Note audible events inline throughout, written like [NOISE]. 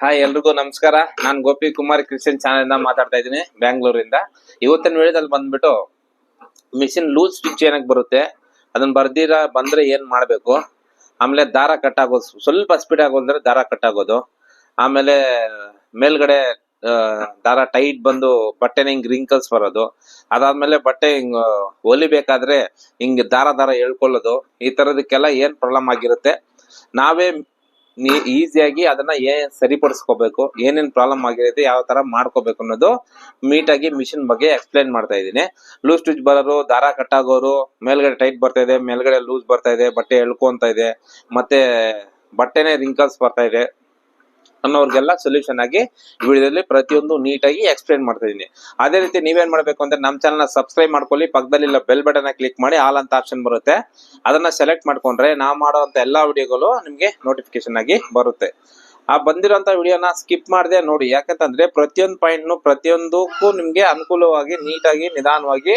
Hi ಎಲ್ರಿಗೂ ನಮಸ್ಕಾರ. ನಾನು ಗೋಪಿ ಕುಮಾರ್ ಕ್ರಿಶ್ಚಿಯನ್ ಚಾನೆಲ್ ಇಂದ ಮಾತಾಡ್ತಾ ಇದ್ದೀನಿ, ಬ್ಯಾಂಗ್ಳೂರಿಂದ. ಇವತ್ತಿನ ವಿಡಿಯೋದಲ್ಲಿ ಬಂದ್ಬಿಟ್ಟು ಮಿಷಿನ್ ಲೂಸ್ ಸ್ಟಿಚ್ ಏನಕ್ಕೆ ಬರುತ್ತೆ, ಅದನ್ನ ಬರ್ದಿರ, ಬಂದ್ರೆ ಏನ್ ಮಾಡ್ಬೇಕು? ಆಮೇಲೆ ದಾರ ಕಟ್ ಆಗೋದು, ಸ್ವಲ್ಪ ಸ್ಪೀಡ್ ಆಗೋದ್ರೆ ದಾರ ಕಟ್ ಆಗೋದು. ಆಮೇಲೆ ಮೇಲ್ಗಡೆ ದಾರ ಟೈಟ್ ಬಂದು ಬಟ್ಟೆನ ಹಿಂಗ್ ರಿಂಕಲ್ಸ್ ಬರೋದು. ಅದಾದ್ಮೇಲೆ ಬಟ್ಟೆ ಹಿಂಗ್ ಹೊಲಿಬೇಕಾದ್ರೆ ಹಿಂಗ್ ದಾರ ದಾರ ಎಳ್ಕೊಳ್ಳೋದು ಈ ತರದಕ್ಕೆಲ್ಲ ಏನ್ ಪ್ರಾಬ್ಲಮ್ ಆಗಿರುತ್ತೆ? ನಾವೇ ಈಸಿಯಾಗಿ ಅದನ್ನ ಏನ್ ಸರಿಪಡಿಸ್ಕೋಬೇಕು, ಏನೇನ್ ಪ್ರಾಬ್ಲಮ್ ಆಗಿರುತ್ತೆ, ಯಾವ ತರ ಮಾಡ್ಕೋಬೇಕು ಅನ್ನೋದು ಮೀಟ್ ಆಗಿ ಮಿಷಿನ್ ಬಗ್ಗೆ ಎಕ್ಸ್ಪ್ಲೈನ್ ಮಾಡ್ತಾ ಇದ್ದೀನಿ. ಲೂಸ್ ಸ್ಟಿಚ್ ಬರೋರು ದಾರ ಕಟ್ಟಾಗೋರು, ಮೇಲ್ಗಡೆ ಟೈಟ್ ಬರ್ತಾ ಇದೆ, ಮೇಲ್ಗಡೆ ಲೂಸ್ ಬರ್ತಾ ಇದೆ, ಬಟ್ಟೆ ಎಳ್ಕೊಂತ ಇದೆ, ಮತ್ತೆ ಬಟ್ಟೆನೆ ರಿಂಕಲ್ಸ್ ಬರ್ತಾ ಇದೆ. ಅನ್ನೋರ್ಗೆಲ್ಲ ಸೊಲ್ಯೂಷನ್ ಆಗಿ ವಿಡಿಯೋದಲ್ಲಿ ಪ್ರತಿಯೊಂದು ನೀಟಾಗಿ ಎಕ್ಸ್ಪ್ಲೈನ್ ಮಾಡ್ತಾ ಇದೀನಿ. ಅದೇ ರೀತಿ ನೀವೇನ್ ಮಾಡ್ಬೇಕು ಅಂದ್ರೆ ನಮ್ಮ ಚಾನಲ್ ಸಬ್ಸ್ಕ್ರೈಬ್ ಮಾಡ್ಕೊಳ್ಳಿ ಪಕ್ಕದಲ್ಲಿಲ್ಲ ಬೆಲ್ ಬಟನ್ ಕ್ಲಿಕ್ ಮಾಡಿ ಆಲ್ ಅಂತ ಆಪ್ಷನ್ ಬರುತ್ತೆ. ಅದನ್ನ ಸೆಲೆಕ್ಟ್ ಮಾಡ್ಕೊಂಡ್ರೆ ನಾವು ಮಾಡುವಂತ ಎಲ್ಲಾ ವಿಡಿಯೋಗಳು ನಿಮ್ಗೆ ನೋಟಿಫಿಕೇಶನ್ ಆಗಿ ಬರುತ್ತೆ. ಆ ಬಂದಿರೋಂತ ವಿಡಿಯೋನ ಸ್ಕಿಪ್ ಮಾಡದೆ ನೋಡಿ. ಯಾಕಂತಂದ್ರೆ ಪ್ರತಿಯೊಂದು ಪಾಯಿಂಟ್ ಪ್ರತಿಯೊಂದಕ್ಕೂ ನಿಮ್ಗೆ ಅನುಕೂಲವಾಗಿ, ನೀಟಾಗಿ, ನಿಧಾನವಾಗಿ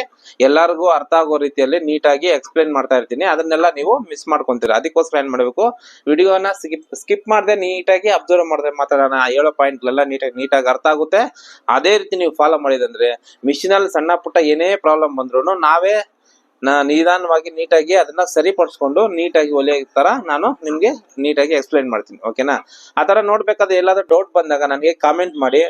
ಎಲ್ಲರಿಗೂ ಅರ್ಥ ಆಗೋ ರೀತಿಯಲ್ಲಿ ನೀಟಾಗಿ ಎಕ್ಸ್ಪ್ಲೈನ್ ಮಾಡ್ತಾ ಇರ್ತೀನಿ. ಅದನ್ನೆಲ್ಲ ನೀವು ಮಿಸ್ ಮಾಡ್ಕೊಂತೀರಾ. ಅದಕ್ಕೋಸ್ಕರ ಏನ್ ಮಾಡಬೇಕು? ವಿಡಿಯೋನ ಸ್ಕಿಪ್ ಸ್ಕಿಪ್ ಮಾಡದೆ ನೀಟಾಗಿ ಅಬ್ಸರ್ವ್ ಮಾಡಿದ್ರೆ ಮಾತ್ರ. ಆ ಹೇಳೋ ಪಾಯಿಂಟ್ಗಳೆಲ್ಲ ನೀಟಾಗಿ ನೀಟಾಗಿ ಅರ್ಥ ಆಗುತ್ತೆ. ಅದೇ ರೀತಿ ನೀವು ಫಾಲೋ ಮಾಡಿದಂದ್ರೆ ಮಿಷಿನ್ ಅಲ್ಲಿ ಸಣ್ಣ ಪುಟ್ಟ ಏನೇ ಪ್ರಾಬ್ಲಮ್ ಬಂದ್ರು ನಾವೇ ನಾ ನಿಧಾನವಾಗಿ ನೀಟಾಗಿ ಅದನ್ನ ಸರಿಪಡಿಸ್ಕೊಂಡು ನೀಟಾಗಿ ಒಲೆ ತರ ನಾನು ನಿಮ್ಗೆ ನೀಟಾಗಿ ಎಕ್ಸ್ಪ್ಲೈನ್ ಮಾಡ್ತೀನಿ ಓಕೆನಾ ಆ ತರ ನೋಡ್ಬೇಕಾದ್ರೆ ಎಲ್ಲಾದ್ರೂ ಡೌಟ್ ಬಂದಾಗ ನನಗೆ ಕಾಮೆಂಟ್ ಮಾಡಿ.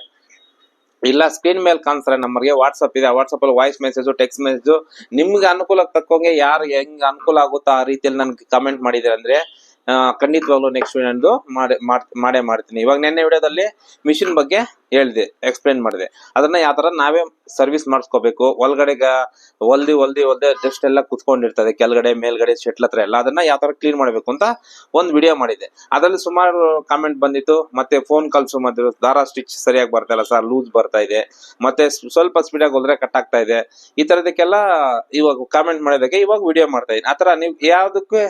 ಇಲ್ಲ ಸ್ಕ್ರೀನ್ ಮೇಲೆ ಕಾಣಿಸ್ತಾರೆ ನಮಗೆ ವಾಟ್ಸಪ್ ಇದೆ ವಾಟ್ಸಪ್ ಅಲ್ಲಿ ವಾಯ್ಸ್ ಮೆಸೇಜ್ ಟೆಕ್ಸ್ಟ್ ಮೆಸೇಜ್ ನಿಮ್ಗೆ ಅನುಕೂಲಕ್ಕೆ ತಕ್ಕಂಗೆ ಯಾರು ಹೆಂಗ್ ಅನುಕೂಲ ಆಗುತ್ತೋ ಆ ರೀತಿಯಲ್ಲಿ ನನ್ಗೆ ಕಮೆಂಟ್ ಮಾಡಿದ್ರೆ ಅಂದ್ರೆ ಖಂಡಿತವಾಗ್ಲೂ ನೆಕ್ಸ್ಟ್ ವಿಡಿಯೋ ಮಾಡ್- ಮಾಡೇ ಮಾಡ್ತೀನಿ. ಇವಾಗ ನೆನ್ನೆ ವಿಡಿಯೋದಲ್ಲಿ ಮಿಷಿನ್ ಬಗ್ಗೆ ಹೇಳಿದೆ ಎಕ್ಸ್ಪ್ಲೈನ್ ಮಾಡಿದೆ. ಅದನ್ನ ಯಾವ ತರ ನಾವೇ ಸರ್ವಿಸ್ ಮಾಡಿಸ್ಕೋಬೇಕು, ಒಳಗಡೆಗ ಒಲ್ದಿ ಒಲ್ದಿ ಒಲ್ದೆ ಜಸ್ಟ್ ಎಲ್ಲ ಕುತ್ಕೊಂಡಿರ್ತದೆ, ಕೆಳಗಡೆ, ಮೇಲ್ಗಡೆ, ಶೆಟ್ಲ್ ಹತ್ರ ಎಲ್ಲ, ಅದನ್ನ ಯಾವ ತರ ಕ್ಲೀನ್ ಮಾಡಬೇಕು ಅಂತ ಒಂದು ವಿಡಿಯೋ ಮಾಡಿದೆ. ಅದರಲ್ಲಿ ಸುಮಾರು ಕಾಮೆಂಟ್ ಬಂದಿತ್ತು, ಮತ್ತೆ ಫೋನ್ ಕಾಲ್ಸ್ ಮತ್ತೆ ದಾರ ಸ್ಟಿಚ್ ಸರಿಯಾಗಿ ಬರ್ತಾ ಇಲ್ಲ ಸರ್ ಲೂಸ್ ಬರ್ತಾ ಇದೆ, ಮತ್ತೆ ಸ್ವಲ್ಪ ಸ್ಪೀಡ್ ಆಗಿ ಹೋದ್ರೆ ಕಟ್ ಆಗ್ತಾ ಇದೆ, ಈ ತರದಕ್ಕೆಲ್ಲ ಇವಾಗ ಕಾಮೆಂಟ್ ಮಾಡೋದಕ್ಕೆ ಇವಾಗ ವಿಡಿಯೋ ಮಾಡ್ತಾ ಇದ್ದೀನಿ. ಆತರ ನೀವು ಯಾವ್ದಕ್ಕೆ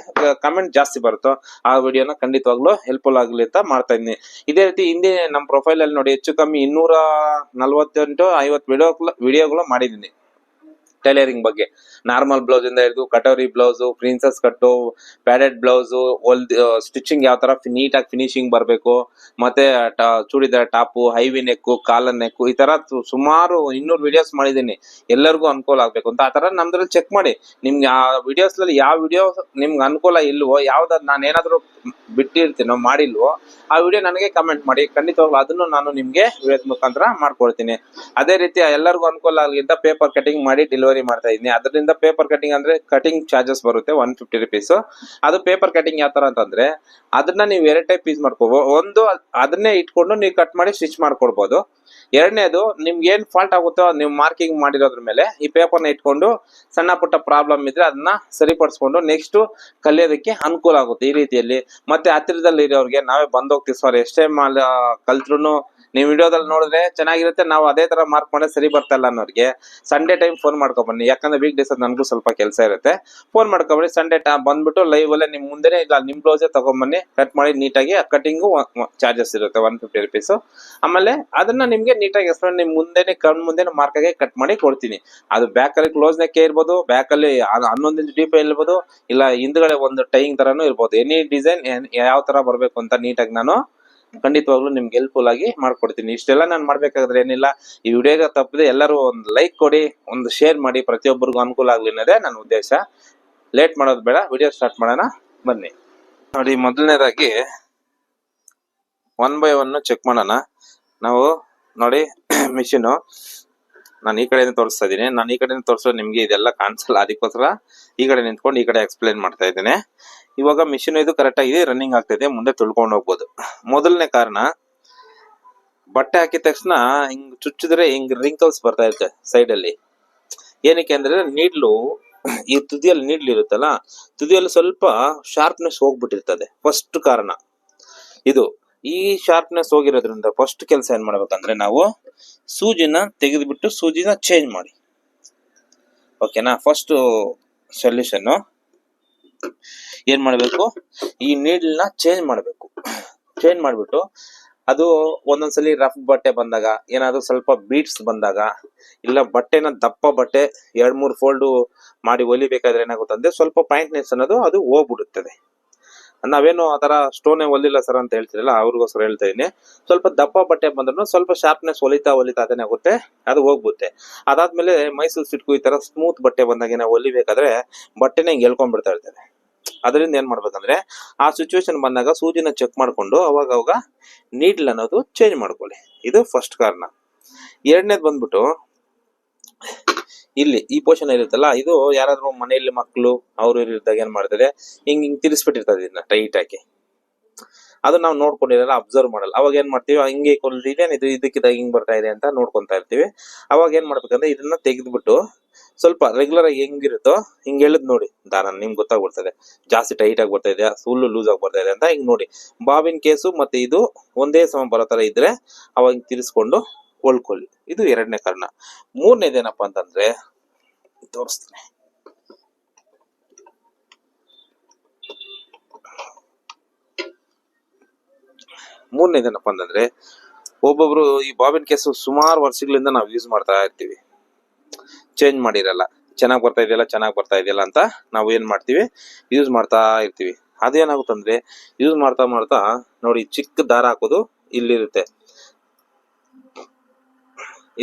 ಕಾಮೆಂಟ್ ಜಾಸ್ತಿ ಬರುತ್ತೋ ಆ ವಿಡಿಯೋನ ಖಂಡಿತವಾಗ್ಲೂ ಹೆಲ್ಪ್ಫುಲ್ ಆಗ್ಲಿ ಅಂತ ಮಾಡ್ತಾ ಇದ್ದೀನಿ. ಇದೇ ರೀತಿ ಹಿಂದೆ ನಮ್ಮ ಪ್ರೊಫೈಲ್ ಅಲ್ಲಿ ನೋಡಿ, ಹೆಚ್ಚು ಇನ್ನೂರ ನಲ್ವತ್ತೆಂಟು ಐವತ್ತು ವಿಡಿಯೋ ವಿಡಿಯೋಗಳು ಮಾಡಿದ್ದೀನಿ ಟೈಲರಿಂಗ್ ಬಗ್ಗೆ. ನಾರ್ಮಲ್ ಬ್ಲೌಸ್ ಇಂದ ಹಿಡಿದು katori blouse princess cut padded blouse, ಹೊಲ್ದ್ ಸ್ಟಿಚಿಂಗ್ ಯಾವ ತರ ನೀಟಾಗಿ ಫಿನಿಶಿಂಗ್ ಬರಬೇಕು. ಮತ್ತೆ churidar top, heavy neck colon neck, ಈ ತರ ಸುಮಾರು ಇನ್ನೂರು ವಿಡಿಯೋಸ್ ಮಾಡಿದ್ದೀನಿ. ಎಲ್ಲರಿಗೂ ಅನುಕೂಲ ಆಗ್ಬೇಕು ಅಂತ ಆ ತರ ನಮ್ದ್ರಲ್ಲಿ ಚೆಕ್ ಮಾಡಿ. ನಿಮ್ಗೆ ಆ ವಿಡಿಯೋಸ್ ಅಲ್ಲಿ ಯಾವ ವಿಡಿಯೋ ನಿಮ್ಗೆ ಅನುಕೂಲ ಇಲ್ವೋ ಯಾವ್ದು ನಾನು ಏನಾದ್ರು ಬಿಟ್ಟಿರ್ತೀನೋ, ಮಾಡಿಲ್ವೋ, ಆ ವಿಡಿಯೋ ನನಗೆ ಕಮೆಂಟ್ ಮಾಡಿ. ಖಂಡಿತವಾಗ್ಲೂ ಅದನ್ನು ನಾನು ನಿಮ್ಗೆ ವಿಡಿಯೋದ ಮುಖಾಂತರ ಮಾಡ್ಕೊಳ್ತೀನಿ. ಅದೇ ರೀತಿ ಎಲ್ಲರಿಗೂ ಅನುಕೂಲ ಆಗಲಿ ಅಂತ ಪೇಪರ್ ಕಟಿಂಗ್ ಮಾಡಿ ಡೆಲಿವರಿ ಮಾಡ್ತಾ ಇದ್ದೀನಿ. ಅದರಿಂದ ಪೇಪರ್ ಕಟಿಂಗ್ ಅಂದ್ರೆ ಕಟಿಂಗ್ ಚಾರ್ಜಸ್ ಬರುತ್ತೆ ಒನ್ ಫಿಫ್ಟಿ ರುಪೀಸ್ ಅದು ಪೇಪರ್ ಕಟಿಂಗ್ ಯಾವ ತರ ಅಂತಂದ್ರೆ, ಅದನ್ನ ನೀವು ಎರಡು ಟೈಪ್ ಪೀಸ್ ಮಾಡ್ಕೋಬಹುದು ಒಂದು ಅದನ್ನೇ ಇಟ್ಕೊಂಡು ನೀವು ಕಟ್ ಮಾಡಿ ಸ್ಟಿಚ್ ಮಾಡ್ಕೊಡ್ಬೋದು. ಎರಡನೇದು ನಿಮ್ಗೆ ಏನ್ ಫಾಲ್ಟ್ ಆಗುತ್ತೋ, ನೀವು ಮಾರ್ಕಿಂಗ್ ಮಾಡಿರೋದ್ರ ಮೇಲೆ ಈ ಪೇಪರ್ನ ಇಟ್ಕೊಂಡು ಸಣ್ಣ ಪುಟ್ಟ ಪ್ರಾಬ್ಲಮ್ ಇದ್ರೆ ಅದನ್ನ ಸರಿಪಡಿಸ್ಕೊಂಡು ನೆಕ್ಸ್ಟ್ ಕಲಿಯೋದಕ್ಕೆ ಅನುಕೂಲ ಆಗುತ್ತೆ ಈ ರೀತಿಯಲ್ಲಿ. ಮತ್ತೆ ಹತ್ತಿರದಲ್ಲಿ ಇರೋರಿಗೆ ನಾವೇ ಬಂದ್ ಹೋಗ್ತೀವಿ ಸರ್ ಎಷ್ಟೇ ಮಾಲ್ ಕಲ್ತ್ರು ನೀವು ವಿಡಿಯೋದಲ್ಲಿ ನೋಡಿದ್ರೆ ಚೆನ್ನಾಗಿರುತ್ತೆ, ನಾವು ಅದೇ ತರ ಮಾರ್ಕ್ ಮಾಡಿದ್ರೆ ಸರಿ ಬರ್ತಾ ಇಲ್ಲ ಅನ್ನೋರಿಗೆ ಸಂಡೇ ಟೈಮ್ ಫೋನ್ ಮಾಡ್ಕೊಬನ್ನಿ. ಯಾಕಂದ್ರೆ ವೀಕ್ ಡೇಸ್ ನನಗೂ ಸ್ವಲ್ಪ ಕೆಲಸ ಇರುತ್ತೆ. ಫೋನ್ ಮಾಡ್ಕೊಬನ್ನಿ. ಸಂಡೇ ಟೈಮ್ ಬಂದ್ಬಿಟ್ಟು ಲೈವ್ ಅಲ್ಲೇ ನಿಮ್ ಮುಂದೆನೇ ಇಲ್ಲ, ನಿಮ್ ಬ್ಲೌಸೇ ತಗೊಂಬನ್ನಿ. ಕಟ್ ಮಾಡಿ ನೀಟಾಗಿ ಕಟಿಂಗು ಚಾರ್ಜಸ್ ಇರುತ್ತೆ ಒನ್ ಫಿಫ್ಟಿ ರುಪೀಸ್ ಆಮೇಲೆ ಅದನ್ನ ನಿಮ್ಗೆ ನೀಟಾಗಿ ಎಕ್ಸ್ಪ್ಲೇನ್ ನಿಮ್ ಮುಂದೆನೆ, ಕಣ್ ಮುಂದೆನೇ ಮಾರ್ಕ್ ಆಗಿ ಕಟ್ ಮಾಡಿ ಕೊಡ್ತೀನಿ. ಅದು ಬ್ಯಾಕ್ ಅಲ್ಲಿ ಕ್ಲೋಸ್ ನೆಕ್ ಇರ್ಬೋದು ಬ್ಯಾಕ್ ಅಲ್ಲಿ ಹನ್ನೊಂದು ಇಂಚ್ ಡೀಪ್ ಇರ್ಬೋದು, ಇಲ್ಲ ಹಿಂದ್ಗಡೆ ಒಂದು ಟೈಯಿಂಗ್ ತರಾನು ಇರ್ಬೋದು. ಎನಿ ಡಿಸೈನ್ ಯಾವ ತರ ಬರ್ಬೇಕು ಅಂತ ನೀಟಾಗಿ ನಾನು ಖಂಡಿತವಾಗ್ಲೂ ನಿಮ್ಗೆ ಹೆಲ್ಪ್ಫುಲ್ ಆಗಿ ಮಾಡ್ಕೊಡ್ತೀನಿ. ಇಷ್ಟೆಲ್ಲ ನಾನು ಮಾಡ್ಬೇಕಾದ್ರೆ ಏನಿಲ್ಲ, ಈ ವಿಡಿಯೋಗೆ ತಪ್ಪದೆ ಎಲ್ಲರೂ ಒಂದು ಲೈಕ್ ಕೊಡಿ, ಒಂದು ಶೇರ್ ಮಾಡಿ, ಪ್ರತಿಯೊಬ್ಬರಿಗೂ ಅನುಕೂಲ ಆಗ್ಲಿ ಅನ್ನೋದೇ ನನ್ನ ಉದ್ದೇಶ. ಲೇಟ್ ಮಾಡೋದು ಬೇಡ, ವಿಡಿಯೋ ಸ್ಟಾರ್ಟ್ ಮಾಡೋಣ, ಬನ್ನಿ. ನೋಡಿ, ಮೊದಲನೇದಾಗಿ ಒನ್ ಬೈ ಒನ್ ಚೆಕ್ ಮಾಡೋಣ. ನಾವು ನೋಡಿ [COUGHS] ಮಿಷಿನು ನಾನು ಈ ಕಡೆಯಿಂದ ತೋರಿಸ್ತಾ ಇದ್ದೀನಿ. ನಾನು ಈ ಕಡೆಯಿಂದ ತೋರಿಸೋ ನಿಮ್ಗೆ ಇದೆಲ್ಲ ಕಾಣಿಸಲ್ಲ, ಅದಕ್ಕೋಸ್ಕರ ಈ ಕಡೆ ನಿಂತ್ಕೊಂಡು ಈ ಕಡೆ ಎಕ್ಸ್ಪ್ಲೇನ್ ಮಾಡ್ತಾ ಇದ್ದೇನೆ. ಇವಾಗ ಮಿಷಿನ್ ಇದು ಕರೆಕ್ಟ್ ಆಗಿದೆ ರನ್ನಿಂಗ್ ಆಗ್ತಿದೆ ಮುಂದೆ ತುಳ್ಕೊಂಡು ಹೋಗ್ಬೋದು. ಮೊದಲನೇ ಕಾರಣ, ಬಟ್ಟೆ ಹಾಕಿದ ತಕ್ಷಣ ಹಿಂಗ್ ಚುಚ್ಚಿದ್ರೆ ಹಿಂಗ್ ರಿಂಕಲ್ಸ್ ಬರ್ತಾ ಇರುತ್ತೆ ಸೈಡ್ ಅಲ್ಲಿ. ಏನಕ್ಕೆ ಅಂದ್ರೆ ನೀಡ್ಲು, ಈ ತುದಿಯಲ್ಲಿ ನೀಡ್ಲು ಇರುತ್ತಲ್ಲ, ತುದಿಯಲ್ಲಿ ಸ್ವಲ್ಪ ಶಾರ್ಪ್ನೆಸ್ ಹೋಗ್ಬಿಟ್ಟಿರ್ತದೆ. ಫಸ್ಟ್ ಕಾರಣ. ಇದು, ಈ ಶಾರ್ಪ್ನೆಸ್ ಹೋಗಿರೋದ್ರಿಂದ ಫಸ್ಟ್ ಕೆಲಸ ಏನ್ ಮಾಡ್ಬೇಕಂದ್ರೆ ನಾವು ಸೂಜಿನ ತೆಗೆದುಬಿಟ್ಟು ಸೂಜಿನ ಚೇಂಜ್ ಮಾಡಿ. ಓಕೆನಾ ಫಸ್ಟ್ ಸೊಲ್ಯೂಷನ್ ಏನ್ ಮಾಡ್ಬೇಕು? ಈ ನೀಡ್ಲ್ನ ಚೇಂಜ್ ಮಾಡ್ಬೇಕು. ಚೇಂಜ್ ಮಾಡಿಬಿಟ್ಟು ಅದು ಒಂದೊಂದ್ಸಲಿ ರಫ್ ಬಟ್ಟೆ ಬಂದಾಗ, ಏನಾದ್ರು ಸ್ವಲ್ಪ ಬೀಟ್ಸ್ ಬಂದಾಗ, ಇಲ್ಲ ಬಟ್ಟೆನ ದಪ್ಪ ಬಟ್ಟೆ ಎರಡ್ ಮೂರ್ ಫೋಲ್ಡ್ ಮಾಡಿ ಹೊಲಿಬೇಕಾದ್ರೆ ಏನಾಗುತ್ತೆ ಸ್ವಲ್ಪ ಪಾಯಿಂಟ್ನೆಸ್ ಅನ್ನೋದು ಅದು ಹೋಗ್ಬಿಡುತ್ತದೆ. ನಾವೇನು ಆ ತರ ಸ್ಟೋನೇ ಹೊಲಿಲ್ಲ ಸರ್ ಅಂತ ಹೇಳ್ತಿರಲ್ಲ, ಅವ್ರಿಗೋಸ್ಕರ ಹೇಳ್ತಾ ಇದೀನಿ ಸ್ವಲ್ಪ ದಪ್ಪ ಬಟ್ಟೆ ಬಂದ್ರು ಸ್ವಲ್ಪ ಶಾರ್ಪ್ನೆಸ್ ಹೊಲಿತಾ ಹೊಲಿತಾ ಅದೇನೇ ಆಗುತ್ತೆ, ಅದು ಹೋಗ್ಬಿಡುತ್ತೆ. ಅದಾದ್ಮೇಲೆ ಮೈಸೂರು ಸಿಟ್ಕು ಈ ತರ ಸ್ಮೂತ್ ಬಟ್ಟೆ ಬಂದಾಗ ನಾವು ಹೊಲಿಬೇಕಾದ್ರೆ ಬಟ್ಟೆನೇ ಹಿಂಗೆ ಎಳ್ಕೊಂಡ್ಬಿಡ್ತಾ ಇರ್ತದೆ. ಅದರಿಂದ ಏನ್ ಮಾಡ್ಬೇಕಂದ್ರೆ, ಆ ಸಿಚುವೇಶನ್ ಬಂದಾಗ ಸೂಜಿನ ಚೆಕ್ ಮಾಡ್ಕೊಂಡು ಅವಾಗ ಅವಾಗ ನೀಡ್ಲ್ ಅನ್ನೋದು ಚೇಂಜ್ ಮಾಡ್ಕೊಳ್ಳಿ. ಇದು ಫಸ್ಟ್ ಕಾರಣ. ಎರಡನೇದು ಬಂದ್ಬಿಟ್ಟು, ಇಲ್ಲಿ ಈ ಪೋರ್ಷನ್ ಇರುತ್ತಲ್ಲ, ಇದು ಯಾರಾದ್ರೂ ಮನೆಯಲ್ಲಿ ಮಕ್ಕಳು ಅವ್ರು ಇರಿದಾಗ ಏನ್ ಮಾಡ್ತಾರೆ, ಹಿಂಗ್ ಹಿಂಗ್ ತಿರ್ಸ್ಬಿಟ್ಟಿರ್ತದೆ ಇದನ್ನ ಟೈಟ್ ಹಾಕಿ ಅದು ನಾವು ನೋಡ್ಕೊಂಡಿರಲ್ಲ ಅಬ್ಸರ್ವ್ ಮಾಡಲ್ಲ. ಅವಾಗ ಏನ್ ಮಾಡ್ತೀವಿ, ಹಿಂಗೆ ಇದೇನು ಇದು ಇದಕ್ಕಿದಾಗ ಹಿಂಗ್ ಬರ್ತಾ ಇದೆ ಅಂತ ನೋಡ್ಕೊಂತಾ ಇರ್ತೀವಿ. ಅವಾಗ ಏನ್ ಮಾಡ್ಬೇಕಂದ್ರೆ, ಇದನ್ನ ತೆಗೆದ್ಬಿಟ್ಟು ಸ್ವಲ್ಪ ರೆಗ್ಯುಲರ್ ಆಗಿ ಹೆಂಗಿರುತ್ತೋ ಹಿಂಗೆ ಹೇಳಿದ್ ನೋಡಿ. ದಾರ ನಿಮ್ಗೆ ಗೊತ್ತಾಗ್ಬಿಡ್ತದೆ. ಜಾಸ್ತಿ ಟೈಟ್ ಆಗಿ ಬರ್ತಾ ಇದೆಯಾ ಫುಲ್ ಲೂಸ್ ಆಗಿ ಬರ್ತಾ ಇದೆ ಅಂತ ಹಿಂಗ್ ನೋಡಿ. ಬಾಬಿನ್ ಕೇಸು ಮತ್ತೆ ಇದು ಒಂದೇ ಸಮ ಬರೋ ತರ ಇದ್ರೆ ಅವಾಗ ತಿರ್ಸ್ಕೊಂಡು ಹೊಲ್ಕೊಳ್ಳಿ. ಇದು ಎರಡನೇ ಕಾರಣ. ಮೂರನೇದೇನಪ್ಪ ಅಂತಂದ್ರೆ, ತೋರಿಸ್ತೀನಿ. ಮೂರನೇದೇನಪ್ಪ ಅಂತಂದ್ರೆ, ಒಬ್ಬೊಬ್ರು ಈ ಬಾಬಿನ್ ಕೇಸು ಸುಮಾರು ವರ್ಷಗಳಿಂದ ನಾವು ಯೂಸ್ ಮಾಡ್ತಾ ಇರ್ತೀವಿ. ಚೇಂಜ್ ಮಾಡಿರಲ್ಲ. ಚೆನ್ನಾಗಿ ಬರ್ತಾ ಇದೆಯಲ್ಲ, ಚೆನ್ನಾಗಿ ಬರ್ತಾ ಇದೆಯಲ್ಲ ಅಂತ ನಾವು ಏನು ಮಾಡ್ತೀವಿ? ಯೂಸ್ ಮಾಡ್ತಾ ಇರ್ತೀವಿ. ಅದೇನಾಗುತ್ತಂದ್ರೆ ಯೂಸ್ ಮಾಡ್ತಾ ಮಾಡ್ತಾ ನೋಡಿ ಚಿಕ್ಕ ದಾರ ಹಾಕೋದು ಇಲ್ಲಿರುತ್ತೆ.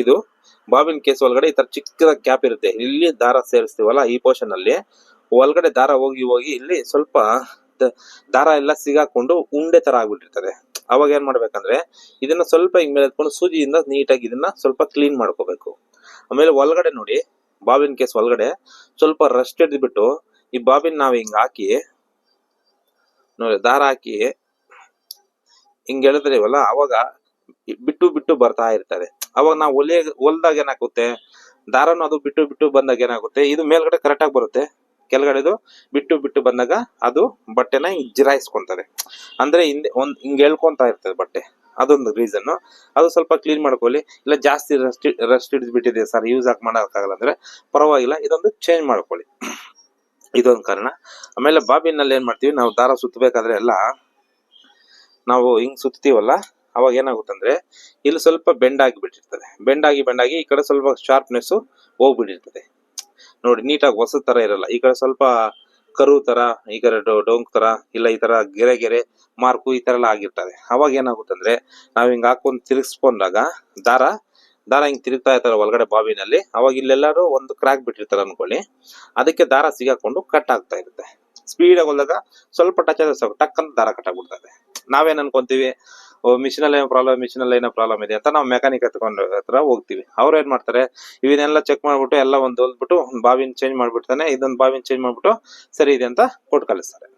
ಇದು ಬಾಬಿನ್ ಕೇಸ್ ಒಳಗಡೆ ಈ ತರ ಚಿಕ್ಕದ ಕ್ಯಾಪ್ ಇರುತ್ತೆ. ಇಲ್ಲಿ ದಾರ ಸೇರಿಸ್ತೀವಲ್ಲ, ಈ ಪೋರ್ಷನ್ ಅಲ್ಲಿ. ಒಳಗಡೆ ದಾರ ಹೋಗಿ ಹೋಗಿ ಇಲ್ಲಿ ಸ್ವಲ್ಪ ದಾರ ಎಲ್ಲ ಸಿಗಾಕೊಂಡು ಉಂಡೆ ತರ ಆಗ್ಬಿಟ್ಟಿರ್ತದೆ. ಅವಾಗ ಏನ್ ಮಾಡ್ಬೇಕಂದ್ರೆ, ಇದನ್ನ ಸ್ವಲ್ಪ ಹಿಂಗ್ ಮೇಲೆ ಎತ್ಕೊಂಡು ಸೂಜಿಯಿಂದ ನೀಟಾಗಿ ಇದನ್ನ ಸ್ವಲ್ಪ ಕ್ಲೀನ್ ಮಾಡ್ಕೋಬೇಕು. ಆಮೇಲೆ ಒಳಗಡೆ ನೋಡಿ, ಬಾಬಿನ್ ಕೇಸ್ ಒಳಗಡೆ. ಸ್ವಲ್ಪ ರಸ್ಟ್ ಬಿಟ್ಟು ಈ ಬಾಬಿನ್ ನಾವ್ ಹಿಂಗ್ ಹಾಕಿ, ನೋಡಿ, ದಾರ ಹಾಕಿ, ಹಿಂಗ್ ಎಳೆದ್ರಿವಲ್ಲ ಅವಾಗ ಬಿಟ್ಟು ಬಿಟ್ಟು ಬರ್ತಾ ಇರ್ತದೆ. ಅವಾಗ ನಾವು ಒಲೆ, ಹೊಲ್ದಾಗ ಏನಾಗುತ್ತೆ, ದಾರನು ಅದು ಬಿಟ್ಟು ಬಿಟ್ಟು ಬಂದಾಗ ಏನಾಗುತ್ತೆ, ಇದು ಮೇಲ್ಗಡೆ ಕರೆಕ್ಟ್ ಆಗಿ ಬರುತ್ತೆ. ಕೆಳಗಡೆದು ಬಿಟ್ಟು ಬಿಟ್ಟು ಬಂದಾಗ ಅದು ಬಟ್ಟೆನ ಹಿಂಗ್ ಜಿರಾಯಿಸ್ಕೊಂತದೆ. ಅಂದ್ರೆ ಹಿಂದೆ ಒಂದ್ ಹಿಂಗ್ ಹೇಳ್ಕೊಂತ ಇರ್ತದೆ ಬಟ್ಟೆ. ಅದೊಂದು ರೀಸನ್ ಅದು ಸ್ವಲ್ಪ ಕ್ಲೀನ್ ಮಾಡ್ಕೊಳ್ಳಿ. ಇಲ್ಲ ಜಾಸ್ತಿ ರಸ್ಟ್ ರಸ್ಟ್ ಹಿಡಿದ್ಬಿಟ್ಟಿದೆ ಸರ್ ಯೂಸ್ ಆಗಿ ಮಾಡೋಕ್ಕಾಗಲ್ಲ ಅಂದ್ರೆ ಪರವಾಗಿಲ್ಲ, ಇದೊಂದು ಚೇಂಜ್ ಮಾಡ್ಕೊಳ್ಳಿ. ಇದೊಂದು ಕಾರಣ. ಆಮೇಲೆ ಬಾಬಿನಲ್ಲಿ ಏನು ಮಾಡ್ತೀವಿ, ನಾವು ದಾರ ಸುತ್ತಬೇಕಾದ್ರೆ ಎಲ್ಲ ನಾವು ಹಿಂಗೆ ಸುತ್ತೀವಲ್ಲ, ಅವಾಗ ಏನಾಗುತ್ತಂದ್ರೆ ಇಲ್ಲಿ ಸ್ವಲ್ಪ ಬೆಂಡ್ ಆಗಿ ಬಿಟ್ಟಿರ್ತದೆ. ಬೆಂಡ್ ಆಗಿ ಬೆಂಡ್ ಆಗಿ ಈ ಕಡೆ ಸ್ವಲ್ಪ ಶಾರ್ಪ್ನೆಸ್ಸು ಹೋಗ್ಬಿಟ್ಟಿರ್ತದೆ. ನೋಡಿ, ನೀಟಾಗಿ ಹೊಸ ಥರ ಇರಲ್ಲ. ಈ ಕಡೆ ಸ್ವಲ್ಪ ಕರು ತರ, ಈ ಕಡೆ ಡೊಂಕ್ ತರ, ಇಲ್ಲ ಈ ತರ ಗೆರೆ ಗೆರೆ ಮಾರ್ಕು ಈ ತರ ಎಲ್ಲ ಆಗಿರ್ತದೆ. ಅವಾಗ ಏನಾಗುತ್ತಂದ್ರೆ ನಾವ್ ಹಿಂಗ್ ಹಾಕೊಂಡ್ ತಿರುಗಿಸ್ಕೊಂಡಾಗ ದಾರ ದಾರ ಹಿಂಗ್ ತಿರುಗ್ತಾ ಇರ್ತಾರೆ ಒಳಗಡೆ ಬಾವಿನಲ್ಲಿ. ಅವಾಗ ಇಲ್ಲೆಲ್ಲಾರು ಒಂದು ಕ್ರಾಕ್ ಬಿಟ್ಟಿರ್ತಾರೆ ಅನ್ಕೊಳ್ಳಿ. ಅದಕ್ಕೆ ದಾರ ಸಿಗಾಕೊಂಡು ಕಟ್ ಆಗ್ತಾ ಇರುತ್ತೆ. ಸ್ಪೀಡ್ ಆಗಿ ಹೋದಾಗ ಸ್ವಲ್ಪ ಟಚ್ ಆದ್ರೆ ಸಾಕು ಟಕ್ ಅಂತ ದಾರ ಕಟ್ ಆಗ್ಬಿಡ್ತದೆ. ನಾವೇನ್ ಅನ್ಕೊಂತೀವಿ? ಮಿಷಿನ್ ಅಲ್ಲಿ ಏನೋ ಪ್ರಾಬ್ಲಮ್ ಮಿಷಿನ್ ಅಲ್ಲಿ ಏನೋ ಪ್ರಾಬ್ಲಮ್ ಇದೆ ಅಂತ ನಾವು ಮೆಕ್ಯಾನಿಕ್ ಹತ್ಕೊಂಡು ಹತ್ರ ಹೋಗ್ತೀವಿ. ಅವ್ರು ಏನ್ ಮಾಡ್ತಾರೆ ಇವನ್ನೆಲ್ಲ ಚೆಕ್ ಮಾಡ್ಬಿಟ್ಟು ಎಲ್ಲ ಒಂದು ಹೊಲ್ದ್ಬಿಟ್ಟು ಒಂದ್ ಬಾವಿನ ಚೇಂಜ್ ಮಾಡ್ಬಿಡ್ತಾನೆ, ಇದೊಂದು ಬಾವಿನ ಚೇಂಜ್ ಮಾಡ್ಬಿಟ್ಟು ಸರಿ ಇದೆ ಅಂತ ಕೊಟ್ಟು ಕಳಿಸ್ತಾರೆ.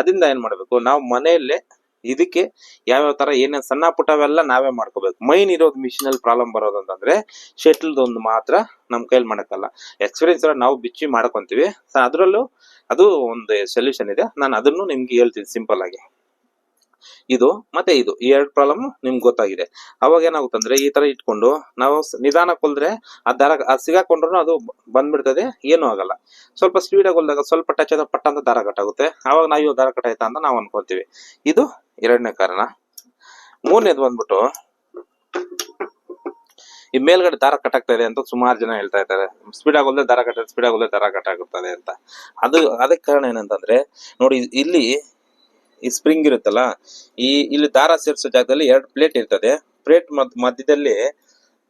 ಅದರಿಂದ ಏನ್ ಮಾಡ್ಬೇಕು, ನಾವು ಮನೆಯಲ್ಲೇ ಇದಕ್ಕೆ ಯಾವ್ಯಾವ ತರ ಏನೇನು ಸಣ್ಣ ಪುಟವೆಲ್ಲ ನಾವೇ ಮಾಡ್ಕೋಬೇಕು. ಮೈನ್ ಇರೋದು ಮಿಷಿನ್ ಅಲ್ಲಿ ಪ್ರಾಬ್ಲಮ್ ಬರೋದು ಅಂತಂದ್ರೆ ಶೆಟ್ಲ್ದೊಂದು ಮಾತ್ರ ನಮ್ ಕೈಲಿ ಮಾಡಕ್ಕಲ್ಲ. ಎಕ್ಸ್ಪೀರಿಯನ್ಸ್ ನಾವು ಬಿಚ್ಚಿ ಮಾಡ್ಕೊಂತೀವಿ. ಅದರಲ್ಲೂ ಅದು ಒಂದು ಸೊಲ್ಯೂಷನ್ ಇದೆ. ನಾನು ಅದನ್ನು ನಿಮ್ಗೆ ಹೇಳ್ತೀನಿ ಸಿಂಪಲ್ ಆಗಿ. ಇದು ಮತ್ತೆ ಇದು ಈ ಎರಡು ಪ್ರಾಬ್ಲಮ್ ನಿಮ್ಗೆ ಗೊತ್ತಾಗಿದೆ. ಅವಾಗ ಏನಾಗುತ್ತಂದ್ರೆ ಈ ತರ ಇಟ್ಕೊಂಡು ನಾವು ನಿಧಾನ ಹೊಲ್ದ್ರೆ ಆ ದಾರ ಅದು ಸಿಗಾಕೊಂಡ್ರು ಅದು ಬಂದ್ಬಿಡ್ತದೆ, ಏನೂ ಆಗಲ್ಲ. ಸ್ವಲ್ಪ ಸ್ಪೀಡ್ ಆಗಿ ಹೊಲ್ದಾಗ ಸ್ವಲ್ಪ ಟಚ್ ಆದ ಪಟ್ಟ ಅಂತ ದಾರ ಕಟ್ಟಾಗುತ್ತೆ ಅವಾಗ ನಾವು ಇವಾಗ ದಾರ ಕಟ್ಟಾಯ್ತಾ ಅಂತ ನಾವು ಅನ್ಕೊಳ್ತೀವಿ. ಇದು ಎರಡನೇ ಕಾರಣ. ಮೂರನೇದು ಬಂದ್ಬಿಟ್ಟು ಈ ಮೇಲ್ಗಡೆ ದಾರ ಕಟ್ಟಾಗ್ತಾ ಇದೆ ಅಂತ ಸುಮಾರು ಜನ ಹೇಳ್ತಾ ಇದ್ದಾರೆ. ಸ್ಪೀಡ್ ಆಗಿ ಹೊಲ್ದ್ರೆ ದಾರ ಕಟ್ಟ ಸ್ಪೀಡ್ ಆಗಿ ಹೊಲ್ದ್ರೆ ದಾರ ಕಟ್ಟಾಗುತ್ತದೆ ಅಂತ. ಅದು, ಅದಕ್ಕೆ ಕಾರಣ ಏನಂತಂದ್ರೆ ನೋಡಿ ಇಲ್ಲಿ ಈ ಸ್ಪ್ರಿಂಗ್ ಇರುತ್ತಲ್ಲ, ಈ ಇಲ್ಲಿ ದಾರ ಸೇರಿಸೋ ಜಾಗದಲ್ಲಿ ಎರಡು ಪ್ಲೇಟ್ ಇರ್ತದೆ. ಪ್ಲೇಟ್ ಮಧ್ಯದಲ್ಲಿ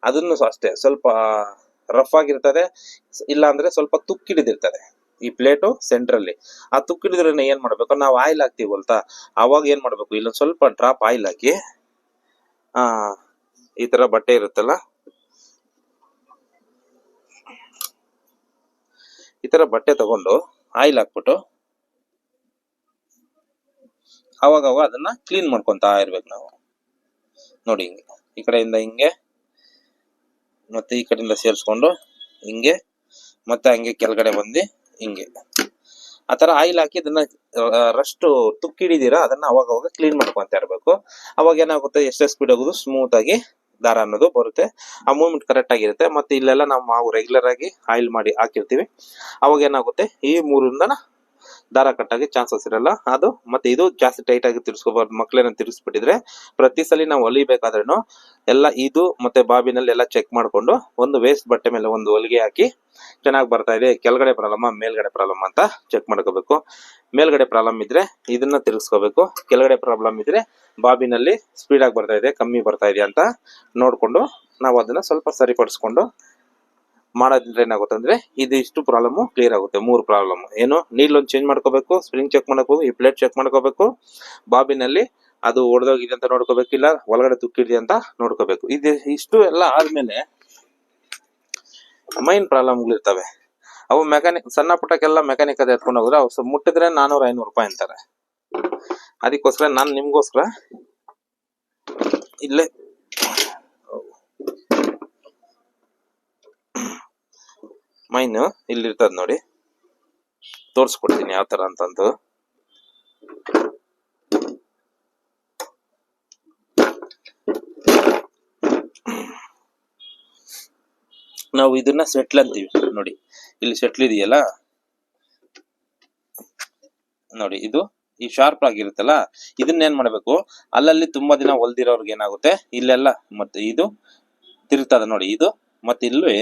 ಅದನ್ನು ಅಷ್ಟೇ ಸ್ವಲ್ಪ ರಫ್ ಆಗಿರ್ತದೆ ಇಲ್ಲ ಅಂದ್ರೆ ಸ್ವಲ್ಪ ತುಕ್ಕಿಡಿದಿರ್ತದೆ ಈ ಪ್ಲೇಟು ಸೆಂಟ್ರಲ್ಲಿ ಆ ತುಕ್ಕಿಡಿದ್ರೆ ಏನ್ ಮಾಡ್ಬೇಕು? ನಾವು ಆಯಿಲ್ ಹಾಕ್ತಿವಲ್ತ? ಅವಾಗ ಏನ್ ಮಾಡ್ಬೇಕು? ಇಲ್ಲ ಸ್ವಲ್ಪ ಡ್ರಾಪ್ ಆಯಿಲ್ ಹಾಕಿ, ಆ, ಈ ತರ ಬಟ್ಟೆ ಇರುತ್ತಲ್ಲ? ಈ ತರ ಬಟ್ಟೆ ತಗೊಂಡು ಆಯಿಲ್ ಹಾಕ್ಬಿಟ್ಟು ಅವಾಗ ಅವಾಗ ಅದನ್ನ ಕ್ಲೀನ್ ಮಾಡ್ಕೊತಾ ಇರ್ಬೇಕು ನಾವು. ನೋಡಿ ಹಿಂಗೆ, ಈ ಕಡೆಯಿಂದ ಹಿಂಗೆ, ಮತ್ತೆ ಈ ಕಡೆಯಿಂದ ಸೇರಿಸ್ಕೊಂಡು ಹಿಂಗೆ, ಮತ್ತೆ ಹಂಗೆ ಕೆಳಗಡೆ ಬಂದು ಹಿಂಗೆ. ಆ ಥರ ಆಯಿಲ್ ಹಾಕಿ ಅದನ್ನ ರಷ್ಟು ತುಕ್ಕಿಡಿದೀರಾ ಅದನ್ನ ಅವಾಗ ಕ್ಲೀನ್ ಮಾಡ್ಕೊಂತ ಇರಬೇಕು. ಅವಾಗ ಏನಾಗುತ್ತೆ, ಎಷ್ಟೇ ಸ್ಪೀಡ್ ಆಗೋದು ಸ್ಮೂತ್ ಆಗಿ ದಾರ ಅನ್ನೋದು ಬರುತ್ತೆ. ಆ ಮೂವ್ಮೆಂಟ್ ಕರೆಕ್ಟ್ ಆಗಿರುತ್ತೆ. ಮತ್ತೆ ಇಲ್ಲೆಲ್ಲ ನಾವು ರೆಗ್ಯುಲರ್ ಆಗಿ ಆಯಿಲ್ ಮಾಡಿ ಹಾಕಿರ್ತೀವಿ. ಅವಾಗ ಏನಾಗುತ್ತೆ, ಈ ಮೂರಿಂದ ದಾರ ಕಟ್ಟಾಗಿ ಚಾನ್ಸಸ್ ಇರಲ್ಲ. ಅದು ಮತ್ತೆ ಇದು ಜಾಸ್ತಿ ಟೈಟ್ ಆಗಿ ತಿರ್ಸ್ಕೋಬಾರ್ದು ಮಕ್ಕಳೇನ ತಿರ್ಸ್ಬಿಟ್ಟಿದ್ರೆ ಪ್ರತಿ ಸಲ ನಾವು ಹೊಲಿಬೇಕಾದ್ರೂ ಎಲ್ಲ ಇದು ಮತ್ತೆ ಬಾಬಿನಲ್ಲಿ ಎಲ್ಲ ಚೆಕ್ ಮಾಡ್ಕೊಂಡು ಒಂದು ವೇಸ್ಟ್ ಬಟ್ಟೆ ಮೇಲೆ ಒಂದು ಹೊಲಿಗೆ ಹಾಕಿ ಚೆನ್ನಾಗಿ ಬರ್ತಾ ಇದೆ. ಕೆಳಗಡೆ ಪ್ರಾಬ್ಲಮ್, ಮೇಲ್ಗಡೆ ಪ್ರಾಬ್ಲಮ್ ಅಂತ ಚೆಕ್ ಮಾಡ್ಕೋಬೇಕು. ಮೇಲ್ಗಡೆ ಪ್ರಾಬ್ಲಮ್ ಇದ್ರೆ ಇದನ್ನ ತಿರ್ಗಿಸ್ಕೋಬೇಕು ಕೆಳಗಡೆ ಪ್ರಾಬ್ಲಮ್ ಇದ್ರೆ ಬಾಬಿನಲ್ಲಿ ಸ್ಪೀಡ್ ಆಗಿ ಬರ್ತಾ ಇದೆ, ಕಮ್ಮಿ ಬರ್ತಾ ಇದೆ ಅಂತ ನೋಡ್ಕೊಂಡು ನಾವು ಅದನ್ನ ಸ್ವಲ್ಪ ಸರಿಪಡಿಸ್ಕೊಂಡು ಮಾಡೋದ್ರಿಂದ ಏನಾಗುತ್ತೆ ಅಂದ್ರೆ ಇದು ಇಷ್ಟು ಪ್ರಾಬ್ಲಮ್ ಕ್ಲಿಯರ್ ಆಗುತ್ತೆ. ಮೂರು ಪ್ರಾಬ್ಲಮ್ ಏನು? ನೀಲ್ ಒಂದು ಚೇಂಜ್ ಮಾಡ್ಕೋಬೇಕು ಸ್ಪ್ರಿಂಗ್ ಚೆಕ್ ಮಾಡ್ಕೋಬೇಕು, ಈ ಪ್ಲೇಟ್ ಚೆಕ್ ಮಾಡ್ಕೋಬೇಕು, ಬಾಬಿನಲ್ಲಿ ಅದು ಒಡೆದೋಗಿದೆ ಅಂತ ನೋಡ್ಕೋಬೇಕು, ಇಲ್ಲ ಒಳಗಡೆ ತುಕ್ಕಿದೆ ಅಂತ ನೋಡ್ಕೋಬೇಕು. ಇದು ಇಷ್ಟು ಎಲ್ಲ ಆದ್ಮೇಲೆ ಮೈನ್ ಪ್ರಾಬ್ಲಮ್ಗಳು ಇರ್ತವೆ. ಅವು ಮೆಕ್ಯಾನಿಕ್ ಸಣ್ಣ ಪುಟ್ಟಕ್ಕೆಲ್ಲ ಮೆಕ್ಯಾನಿಕ್ ಅದು ಎತ್ಕೊಂಡು ಹೋದ್ರೆ ಅವು ಮುಟ್ಟಿದ್ರೆ ನಾನೂರ ಐನೂರು ರೂಪಾಯಿ ಅಂತಾರೆ. ಅದಕ್ಕೋಸ್ಕರ ನಾನು ನಿಮ್ಗೋಸ್ಕರ ಇಲ್ಲೇ ಮೈನ್ ಇಲ್ಲಿರ್ತದೆ ನೋಡಿ. ತೋರಿಸ್ಕೊಡ್ತೀನಿ ಯಾವ ತರ ಅಂತಂದು. ನಾವು ಇದನ್ನ ಸೆಟ್ಲ್ ಅಂತೀವಿ ನೋಡಿ. ಇಲ್ಲಿ ಸೆಟ್ಲ್ ಇದೆಯಲ್ಲ? ನೋಡಿ, ಇದು ಈ ಶಾರ್ಪ್ ಆಗಿರುತ್ತಲ್ಲ, ಇದನ್ನ ಏನ್ ಮಾಡ್ಬೇಕು? ಅಲ್ಲಲ್ಲಿ ತುಂಬಾ ದಿನ ಹೊಲ್ದಿರೋರ್ಗೆ ಏನಾಗುತ್ತೆ? ಇಲ್ಲೆಲ್ಲ ಮತ್ತೆ ಇದು ತಿರುಗ್ತದೆ ನೋಡಿ, ಇದು ಮತ್ತೆ ಇಲ್ಲಿ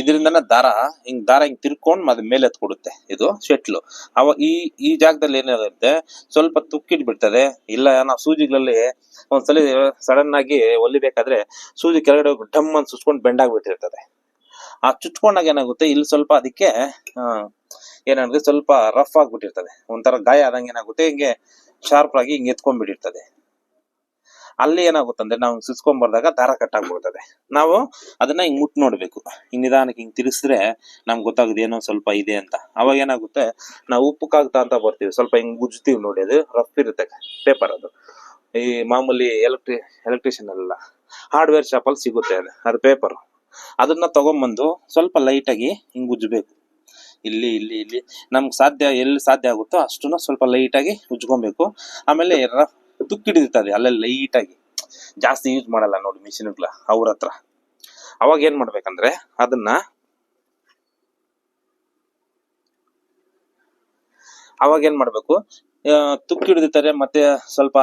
ಇದರಿಂದನ ದಾರ, ಹಿಂಗ್ ದಾರ ಹಿಂಗ್ ತಿರ್ಕೊಂಡ್ ಮತ್ತೆ ಮೇಲೆ ಎತ್ ಕೊಡುತ್ತೆ ಇದು ಶೆಟ್ಲು. ಅವ ಈ ಈ ಜಾಗದಲ್ಲಿ ಏನಾಗುತ್ತೆ ಸ್ವಲ್ಪ ತುಕ್ಕಿಟ್ ಬಿಡ್ತದೆ ಇಲ್ಲ, ನಾವು ಸೂಜಿಗಳಲ್ಲಿ ಒಂದ್ಸಲಿ ಸಡನ್ ಆಗಿ ಒಲಿಬೇಕಾದ್ರೆ ಸೂಜಿ ಕೆಳಗಡೆ ಡಮ್ ಅಂತ ಸುಚ್ಕೊಂಡು ಬೆಂಡಾಗ್ಬಿಟ್ಟಿರ್ತದೆ ಆ ಚುಚ್ಕೊಂಡಾಗ ಏನಾಗುತ್ತೆ ಇಲ್ಲಿ ಸ್ವಲ್ಪ ಅದಕ್ಕೆ ಏನಾಗುತ್ತೆ, ಸ್ವಲ್ಪ ರಫ್ ಆಗ್ಬಿಟ್ಟಿರ್ತದೆ. ಒಂಥರ ಗಾಯ ಆದಂಗೆ ಏನಾಗುತ್ತೆ, ಹಿಂಗೆ ಶಾರ್ಪ್ ಆಗಿ ಹಿಂಗೆ ಎತ್ಕೊಂಡ್ಬಿಟ್ಟಿರ್ತದೆ. ಅಲ್ಲಿ ಏನಾಗುತ್ತೆ ಅಂದ್ರೆ ನಾವು ಸುಚ್ಕೊಂಡ್ ಬರ್ದಾಗ ದಾರ ಕಟ್ಟಾಗ್ಬಿಡ್ತದೆ. ನಾವು ಅದನ್ನ ಹಿಂಗ್ ಮುಟ್ ನೋಡ್ಬೇಕು. ಹಿಂಗ್ ನಿಧಾನಕ್ಕೆ ಹಿಂಗ್ ತಿರ್ಗಿಸಿದ್ರೆ ನಮ್ಗೆ ಗೊತ್ತಾಗುತ್ತೆ ಏನೋ ಸ್ವಲ್ಪ ಇದೆ ಅಂತ. ಅವಾಗ ಏನಾಗುತ್ತೆ, ನಾವು ಉಪ್ಪು ಅಂತ ಬರ್ತೀವಿ. ಸ್ವಲ್ಪ ಹಿಂಗ್ ಗುಜ್ತೀವಿ ನೋಡಿ, ಅದು ರಫ್ ಇರುತ್ತೆ ಪೇಪರ್ ಅದು. ಈ ಮಾಮೂಲಿ ಎಲೆಕ್ಟ್ರಿ ಎಲೆಕ್ಟ್ರಿಷಿಯನ್ ಅಲ್ಲ ಹಾರ್ಡ್ವೇರ್ ಶಾಪಲ್ಲಿ ಸಿಗುತ್ತೆ ಅದು ಅದು ಪೇಪರ್ ಅದನ್ನ ತಗೊಂಬಂದು ಸ್ವಲ್ಪ ಲೈಟ್ ಆಗಿ ಹಿಂಗ್ ಉಜ್ಜಬೇಕು ಇಲ್ಲಿ ಇಲ್ಲಿ ಇಲ್ಲಿ ನಮ್ಗೆ ಸಾಧ್ಯ ಎಲ್ಲಿ ಸಾಧ್ಯ ಆಗುತ್ತೋ ಅಷ್ಟನ್ನು ಸ್ವಲ್ಪ ಲೈಟ್ ಆಗಿ ಉಜ್ಕೊಬೇಕು. ಆಮೇಲೆ ರ- ತುಕ್ಕಿಡಿರ್ತದೆ ಅಲ್ಲೇ ಲೈಟ್ ಆಗಿ. ಜಾಸ್ತಿ ಯೂಸ್ ಮಾಡಲ್ಲ ನೋಡಿ ಮಿಷಿನ್ಗಳ ಅವ್ರ ಹತ್ರ. ಅವಾಗ ಏನ್ ಮಾಡ್ಬೇಕಂದ್ರೆ ಅದನ್ನ ಅವಾಗ ಏನ್ ಮಾಡ್ಬೇಕು? ಆ, ತುಕ್ಕು ಹಿಡಿದಿರ್ತಾರೆ ಮತ್ತೆ ಸ್ವಲ್ಪ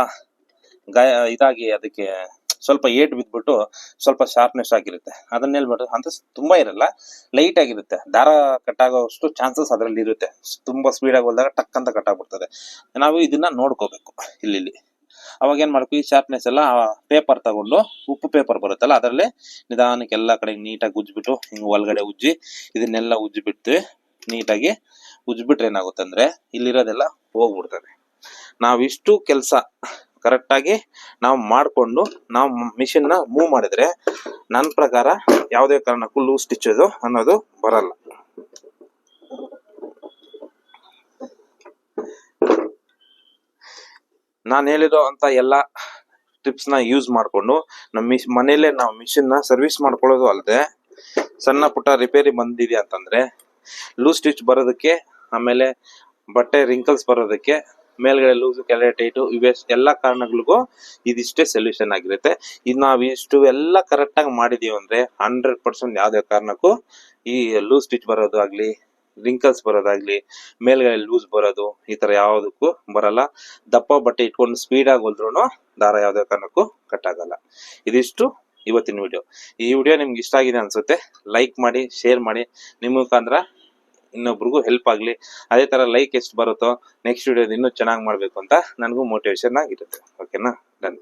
ಗಾಯ ಇದಾಗಿ ಅದಕ್ಕೆ ಸ್ವಲ್ಪ ಏಟ್ ಬಿದ್ಬಿಟ್ಟು ಸ್ವಲ್ಪ ಶಾರ್ಪ್ನೆಸ್ ಆಗಿರುತ್ತೆ. ಅದನ್ನ ಹೇಳ್ಬಿಟ್ಟು ಅಂತ ತುಂಬಾ ಇರಲ್ಲ ಲೈಟ್ ಆಗಿರುತ್ತೆ. ದಾರ ಕಟ್ ಆಗೋಷ್ಟು ಚಾನ್ಸಸ್ ಅದರಲ್ಲಿ ಇರುತ್ತೆ. ತುಂಬಾ ಸ್ಪೀಡ್ ಆಗಿ ಹೋದಾಗ ಟಕ್ ಅಂತ ಕಟ್ಟಾಗ್ಬಿಡ್ತದೆ. ನಾವು ಇದನ್ನ ನೋಡ್ಕೋಬೇಕು ಇಲ್ಲಿ. ಅವಾಗ ಏನ್ ಮಾಡ್ಬೇಕು ಈ ಶಾರ್ಪ್ನೆಸ್ ಎಲ್ಲ ಪೇಪರ್ ತಗೊಂಡು, ಉಪ್ಪು ಪೇಪರ್ ಬರುತ್ತಲ್ಲ, ಅದರಲ್ಲಿ ನಿಧಾನಕ್ಕೆ ಎಲ್ಲ ಕಡೆ ನೀಟಾಗಿ ಉಜ್ಜಿಬಿಟ್ಟು ಹಿಂಗ್ ಒಳಗಡೆ ಉಜ್ಜಿ, ಇದನ್ನೆಲ್ಲ ಉಜ್ಜಿಬಿಡ್ತೀವಿ ನೀಟಾಗಿ ಉಜ್ಬಿಟ್ರೆ ಏನಾಗುತ್ತೆ ಅಂದ್ರೆ ಇಲ್ಲಿರೋದೆಲ್ಲ ಹೋಗ್ಬಿಡ್ತದೆ. ನಾವಿಷ್ಟು ಕೆಲಸ ಕರೆಕ್ಟಾಗಿ ನಾವು ಮಾಡಿಕೊಂಡು, ನಾವು ಮಿಷಿನ್ನ ಮೂವ್ ಮಾಡಿದ್ರೆ ನನ್ನ ಪ್ರಕಾರ ಯಾವುದೇ ಕಾರಣಕ್ಕೂ ಲೂಸ್ ಸ್ಟಿಚ್ ಅನ್ನೋದು ಬರಲ್ಲ. ನಾನು ಹೇಳಿರೋ ಅಂತ ಎಲ್ಲ ನ ಯೂಸ್ ಮಾಡಿಕೊಂಡು ನಮ್ಮ ಮಿಶ್ ಮನೇಲೆ ನಾವು ಮಿಷಿನ್ನ ಸರ್ವಿಸ್ ಮಾಡ್ಕೊಳ್ಳೋದು ಅಲ್ಲದೆ ಸಣ್ಣ ಪುಟ್ಟ ರಿಪೇರಿ ಬಂದಿದೆ ಅಂತಂದ್ರೆ ಲೂಸ್ ಸ್ಟಿಚ್ ಬರೋದಕ್ಕೆ, ಆಮೇಲೆ ಬಟ್ಟೆ ರಿಂಕಲ್ಸ್ ಬರೋದಕ್ಕೆ, ಮೇಲ್ಗಡೆ ಲೂಸ್ ಕೆಳಗಡೆ ಟೈಟು ಇವೆ, ಎಲ್ಲ ಕಾರಣಗಳಿಗೂ ಇದಿಷ್ಟೇ ಸೊಲ್ಯೂಷನ್ ಆಗಿರುತ್ತೆ. ಇದು ನಾವು ಇಷ್ಟು ಎಲ್ಲ ಕರೆಕ್ಟ್ ಆಗಿ ಮಾಡಿದೀವಿ ಅಂದ್ರೆ ಹಂಡ್ರೆಡ್ ಪರ್ಸೆಂಟ್ ಯಾವುದೇ ಕಾರಣಕ್ಕೂ ಈ ಲೂಸ್ ಸ್ಟಿಚ್ ಬರೋದು ಆಗ್ಲಿ ರಿಂಕಲ್ಸ್ ಬರೋದಾಗ್ಲಿ ಮೇಲ್ಗಡೆ ಲೂಸ್ ಬರೋದು, ಈ ತರ ಯಾವುದಕ್ಕೂ ಬರಲ್ಲ. ದಪ್ಪ ಬಟ್ಟೆ ಇಟ್ಕೊಂಡು ಸ್ಪೀಡ್ ಆಗಿ ಹೊಲ್ದ್ರು ದಾರ ಯಾವುದೇ ಕಾರಣಕ್ಕೂ ಕಟ್ ಆಗಲ್ಲ. ಇದಿಷ್ಟು ಇವತ್ತಿನ ವಿಡಿಯೋ ಈ ವಿಡಿಯೋ ನಿಮ್ಗೆ ಇಷ್ಟ ಆಗಿದೆ ಅನ್ಸುತ್ತೆ ಲೈಕ್ ಮಾಡಿ ಶೇರ್ ಮಾಡಿ, ನಿಮ್ಮ ಮುಖಾಂತರ ಇನ್ನೊಬ್ರಿಗೂ ಹೆಲ್ಪ್ ಆಗಲಿ. ಅದೇ ತರ ಲೈಕ್ ಎಷ್ಟು ಬರುತ್ತೋ ನೆಕ್ಸ್ಟ್ ವಿಡಿಯೋ ಇನ್ನೂ ಚೆನ್ನಾಗಿ ಮಾಡಬೇಕು ಅಂತ ನನಗೂ ಮೋಟಿವೇಶನ್ ಆಗಿರುತ್ತೆ. ಓಕೆನಾ ಡನ್